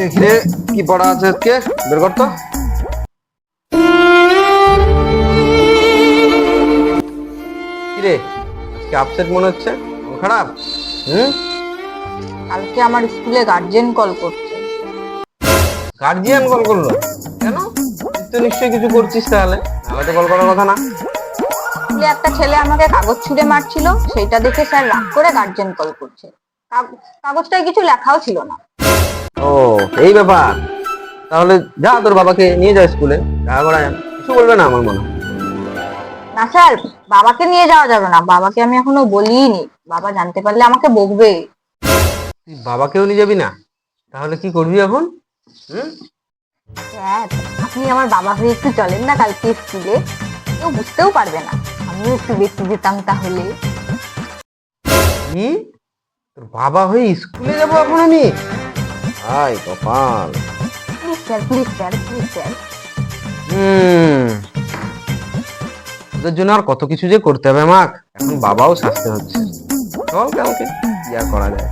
দেখি কি পড়া আছে আজকে। বের কর তো। রে আজকে আপসেট মনে হচ্ছে? খারাপ? হুম? কালকে আমার স্কুলে গার্জেন কল করছে। গার্জিয়ান কল করল? কেন? তো নিশ্চয়ই কিছু করছিস তাহলে। কল করার কথা না। স্কুলে একটা ছেলে আমাকে কাগজ ছুঁড়ে মারছিল সেইটা দেখে স্যার রাগ করে গার্জেন কল করছে। কাগ- কাগজটায় কিছু লেখাও ছিল না। এই ব্যাপার। তাহলে যা তোর বাবাকে নিয়ে যা স্কুলে। দেখা করা কিছু বলবে না আমার মনে। না স্যার বাবাকে নিয়ে যাওয়া যাবে না। বাবাকে আমি এখনও বলিনি। বাবা জানতে পারলে আমাকে বকবে। তুই বাবাকেও নিয়ে যাবি না? তাহলে কি করবি এখন? হুম? স্যার আপনি আমার বাবা হয়ে একটু চলেন না কালকে স্কুলে। কেউ বুঝতেও পারবে না। আমিও একটু বেশি যেতাম তাহলে। কি তোর বাবা হয়ে স্কুলে যাব এখন আমি? হাই কপাল। Please sir please sir please sir হুম। ওদের জন্য আর কত কিছু যে করতে হবে মাক এখন বাবাও শাস্তে হচ্ছে। চল কালকে আর করা যায়।